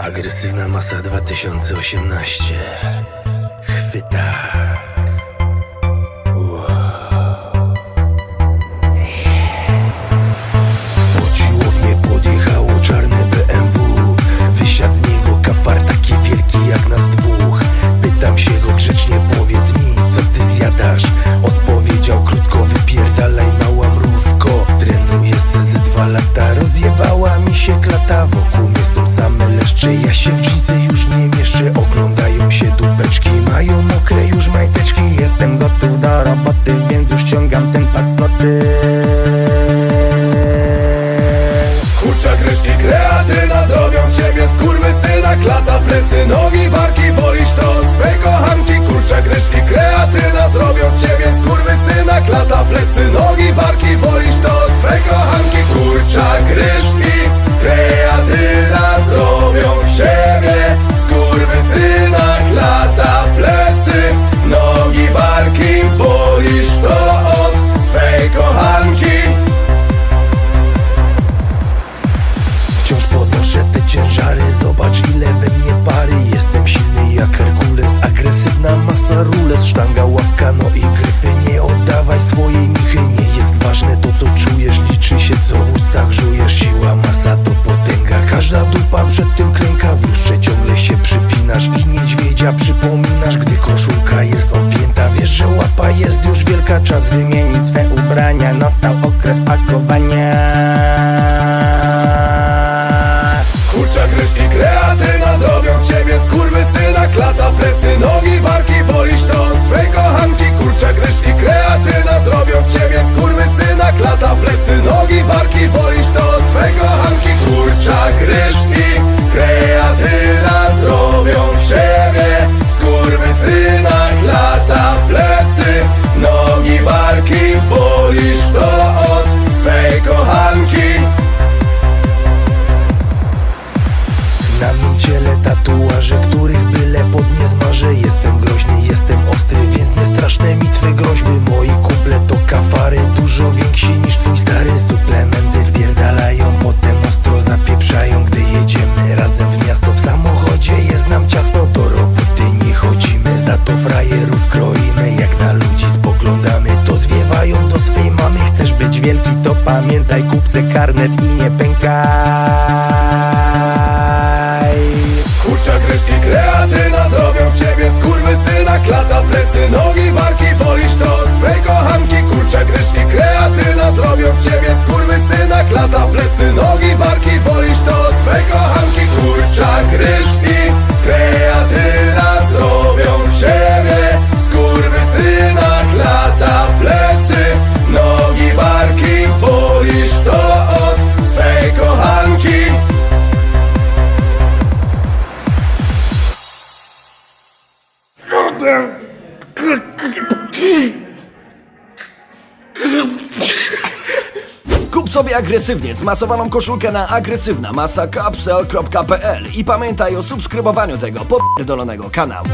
Agresywna masa 2018 Chwyta. Po siłownię podjechało czarne BMW Wysiadł z niego kafar taki wielki jak nas dwóch. Pytam się go grzecznie powiedz mi co ty zjadasz? Odpowiedział krótko wypierdalaj mała mrówko Trenuję se ze dwa lata. Rozjebała mi się klata Plecy do niedźwiedzia przypominasz Gdy koszulka jest opięta Wiesz, że łapa jest już wielka Czas wymienić swe ubrania. Nastał okres pakowania ciele tatuaże, których byle pod nie zmarzę Jestem groźny, jestem ostry, więc nie straszne mi twe groźby. Moi kumple to kafary, dużo więksi niż twój stary. Suplementy wpierdalają, potem ostro zapieprzają. Gdy jedziemy razem w miasto, w samochodzie jest nam ciasno Do roboty nie chodzimy, za to frajerów kroimy. Jak na ludzi spoglądamy, to zwiewają do swej mamy. Chcesz być wielki, to pamiętaj, kup se karnet i nie pękaj Kurczak, ryż i kreatyna zrobią z ciebie syna Kup sobie agresywnie zmasowaną koszulkę na agresywna masa i pamiętaj o subskrybowaniu tego popierdolonego kanału.